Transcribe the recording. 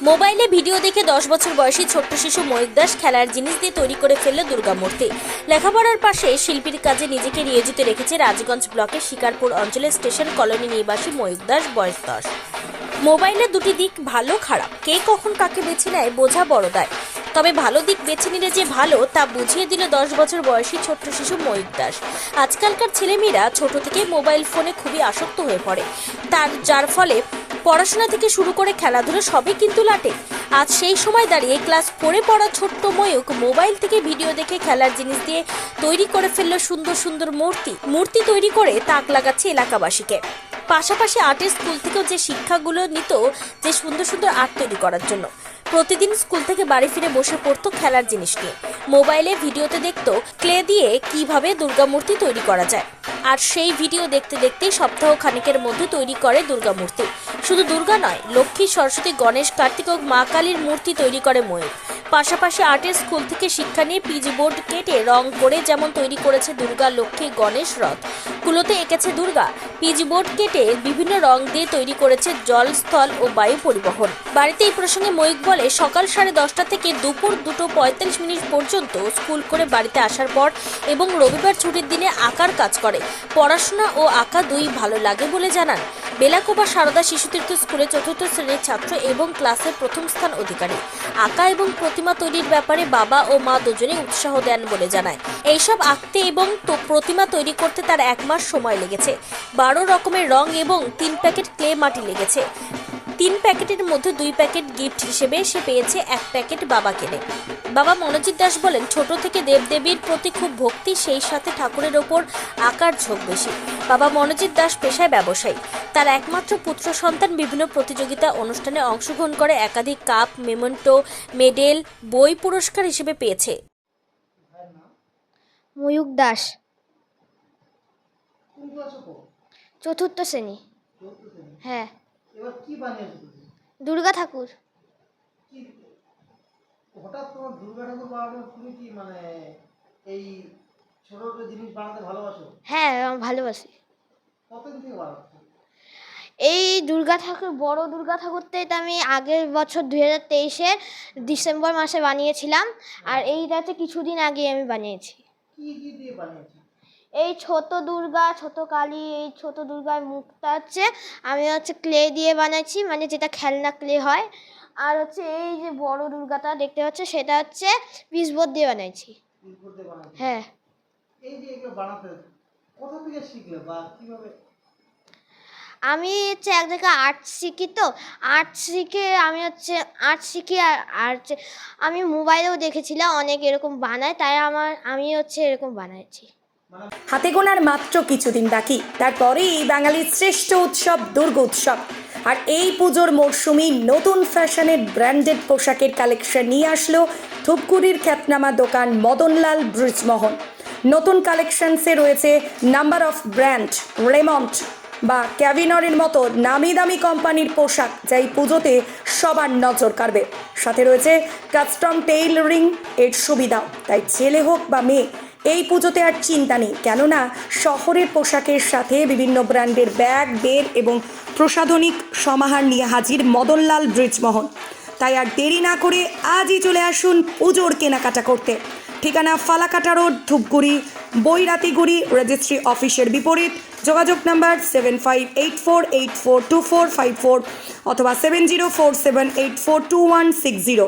মোবাইলে ভিডিও দেখে দশ বছর বয়সী ছোট্ট শিশু ময়ূক দাস খেলার জিনিস দিয়ে তৈরি করে ফেলল দুর্গামূর্তি লেখাপড়ার পাশে শিল্পীর কাজে নিজেকে নিয়োজিত রেখেছে রাজগঞ্জ ব্লকের শিকারপুর অঞ্চলের স্টেশন কলোনি নিবাসী ময়ূক দাস, বয়স দশ। মোবাইলের দুটি দিক ভালো, খারাপ। কে কখন কাকে বেছে নেয় বোঝা বড় দায়। তবে ভালো দিক বেছে নিলে যে ভালো, তা বুঝিয়ে দিল দশ বছর বয়সী ছোট্ট শিশু ময়ূক দাস। আজকালকার ছেলেমেয়েরা ছোট থেকে মোবাইল ফোনে খুবই আসক্ত হয়ে পড়ে। তার, যার ফলে পড়াশোনা থেকে শুরু করে খেলাধুলো সবই কিন্তু লাটে। আজ সেই সময় দাঁড়িয়ে ক্লাস ফোরে পড়া ছোট্ট ময়ূক মোবাইল থেকে ভিডিও দেখে খেলার জিনিস দিয়ে তৈরি করে ফেলল সুন্দর সুন্দর মূর্তি। মূর্তি তৈরি করে তাক লাগাচ্ছে এলাকাবাসীকে। পাশাপাশি আর্টের স্কুল থেকেও যে শিক্ষাগুলো নিত, যে সুন্দর সুন্দর আর্ট তৈরি করার জন্য। প্রতিদিন স্কুল থেকে বাড়ি ফিরে বসে পড়তো খেলার জিনিস নিয়ে। মোবাইলে ভিডিওতে দেখতো ক্লে দিয়ে কীভাবে দুর্গামূর্তি তৈরি করা যায়। আর সেই ভিডিও দেখতে দেখতেই সপ্তাহ খানিকের মধ্যে তৈরি করে দুর্গা মূর্তি শুধু দুর্গা নয়, লক্ষ্মী, সরস্বতী, গণেশ, কার্তিক ও মা কালীর মূর্তি তৈরি করে ময়ূর। পাশাপাশি আর্টের স্কুল থেকে শিক্ষা নিয়ে পিজি বোর্ড কেটে রং করে যেমন তৈরি করেছে দুর্গা, লক্ষ্মী, গণেশ রথ। কুলোতে এঁকেছে দুর্গা। পিচবোর্ড বোর্ড কেটে বিভিন্ন রং দিয়ে তৈরি করেছে জল, স্থল ও বায়ু পরিবহন। বাড়িতে এই প্রসঙ্গে ময়ূক বলে, সকাল সাড়ে দশটা থেকে দুপুর দুটো পঁয়তাল্লিশ মিনিট পর্যন্ত স্কুল করে বাড়িতে আসার পর এবং রবিবার ছুটির দিনে আঁকার কাজ করে। পড়াশোনা ও আঁকা দুই ভালো লাগে বলে জানান। বেলাকোবা সারদা শিশুতীর্থ স্কুলে চতুর্থ শ্রেণির ছাত্র এবং ক্লাসের প্রথম স্থান অধিকারী। আঁকা এবং প্রতিমা তৈরির ব্যাপারে বাবা ও মা দুজনে উৎসাহ দেন বলে জানায়। এইসব আঁকতে এবং প্রতিমা তৈরি করতে তার এক মাস সময় লেগেছে। বারো রকমের রং এবং তিন প্যাকেট ক্লে মাটি লেগেছে। তিন প্যাকেটের মধ্যে দুই প্যাকেট গিফট হিসেবে সে পেয়েছে এক প্যাকেট বাবা কেনে বাবা মনোজিৎ দাস বলেন, ছোট থেকে দেবদেবীর প্রতি খুব ভক্তি, সেই সাথে ঠাকুরের ওপর আকার ঝোঁক বেশি। বাবা মনোজিৎ দাস পেশায় ব্যবসায়ী। তার একমাত্র পুত্র সন্তান বিভিন্ন প্রতিযোগিতা অনুষ্ঠানে অংশগ্রহণ করে একাধিক কাপ, মেমন্টো, মেডেল, বই পুরস্কার হিসেবে পেয়েছে। ময়ূক দাস। চতুর্থ শ্রেণি। হ্যাঁ। এবার কি বানিয়েছো তুমি? দুর্গা ঠাকুর। কি? হঠাৎ তোমার দুর্গা ঠাকুর বানানো তুমি কি মানে এই ছোট ছোট জিনিস বানাতে ভালোবাসো? হ্যাঁ আমি ভালোবাসি। কতদিন থেকে বানাচ্ছো? এই দুর্গা ঠাকুর বড় দুর্গা ঠাকুরটা এটা আমি আগের বছর দুই হাজার তেইশে ডিসেম্বর মাসে বানিয়েছিলাম। আর এইটাতে কিছুদিন আগে আমি বানিয়েছি। কি কি দিয়ে বানিয়েছো? এই ছোট দুর্গা ছোট কালী এই ছোট দুর্গার মুখটা হচ্ছে আমি হচ্ছে ক্লে দিয়ে বানাইছি মানে যেটা খেলনা ক্লে হয়। আর হচ্ছে এই যে বড় দুর্গাটা দেখতে পাচ্ছ সেটা হচ্ছে পিসবোর্ড দিয়ে বানাইছি হ্যাঁ। এই যে এগুলো বানাতে কোথা থেকে শিখলে বা কীভাবে? আমি হচ্ছে এক জায়গায় আর্ট শিখি তো আর্ট শিখে আমি হচ্ছে আর্ট শিখি আর আর্ট আমি মোবাইলেও দেখেছিলাম অনেক এরকম বানায় তাই আমার আমি হচ্ছে এরকম বানাইছি হাতে গোনার মাত্র কিছুদিন বাকি। তারপরেই বাঙালির শ্রেষ্ঠ উৎসব দুর্গ উৎসব। আর এই পুজোর মরশুমি নতুন ফ্যাশনের ব্র্যান্ডেড পোশাকের কালেকশন নিয়ে আসলো ধূপগুড়ির খ্যাতনামা দোকান মদনলাল ব্রিজমোহন। নতুন কালেকশনসে রয়েছে নাম্বার অফ ব্র্যান্ড, রেমন্ট বা ক্যাভিনরের মতো নামি দামি কোম্পানির পোশাক যা এই পুজোতে সবার নজর কাড়বে। সাথে রয়েছে কাস্টম টেইলরিং এর সুবিধা তাই ছেলে হোক বা মেয়ে এই পুজোতে আর চিন্তা নেই, কেননা শহরের পোশাকের সাথে বিভিন্ন ব্র্যান্ডের ব্যাগ বের এবং প্রসাধনিক সমাহার নিয়ে হাজির মদনলাল ব্রিজমোহন। তাই আর দেরি না করে আজই চলে আসুন পুজোর কেনাকাটা করতে। ঠিকানা ফালাকাটা রোড, ধূপগুড়ি, বৈরাতিগুড়ি, রেজিস্ট্রি অফিসের বিপরীত, যোগাযোগ number seven five eight four eight four two four five four অথবা seven zero four seven eight four two one six zero